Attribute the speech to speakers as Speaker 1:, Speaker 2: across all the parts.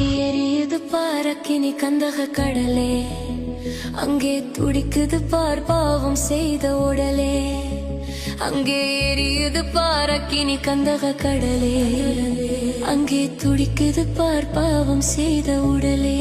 Speaker 1: எரியுது பாரக்கினி கந்தக கடலே. அங்கே துடிக்குது பார் பாவம் செய்த உடலே. அங்கே எரியுது பாரக்கினி கந்தக கடலே. அங்கே துடிக்குது பார் பாவம் செய்த உடலே.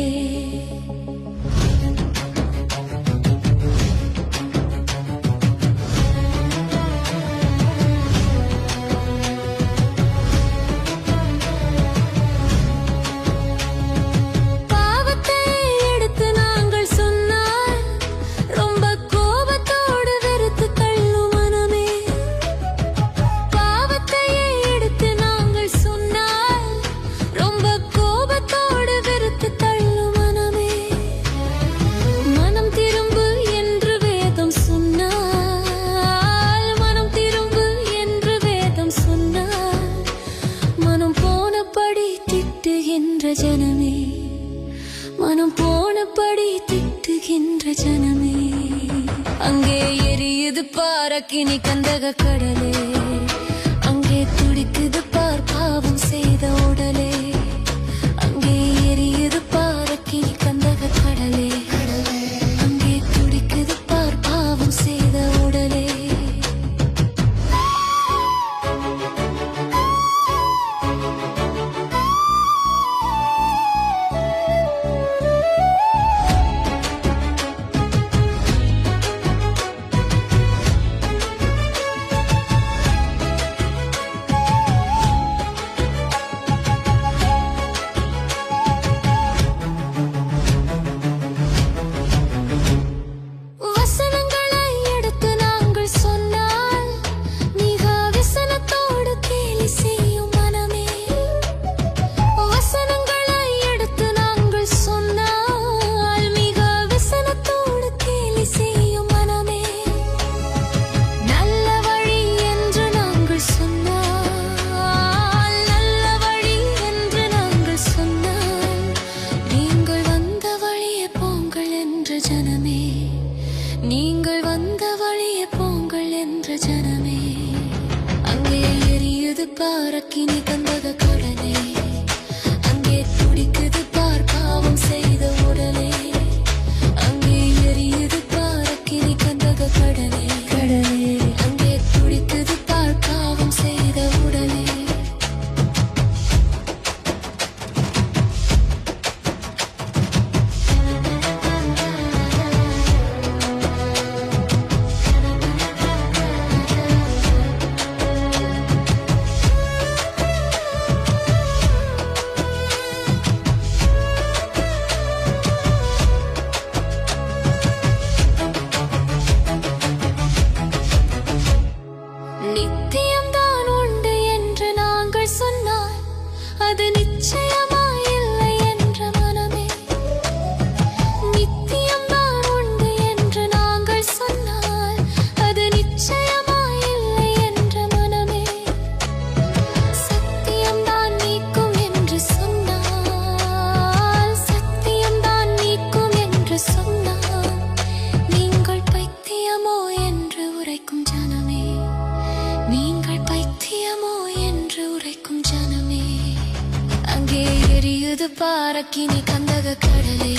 Speaker 1: அங்கே எரியுது பாரக்கினி கந்தக கடலே. அந்த வழியே போங்கள் என்ற ஜனமே. அங்கே எரியுது பாரக்கினி தந்தக கடை இது பாரக்கினி கந்தக கடலே.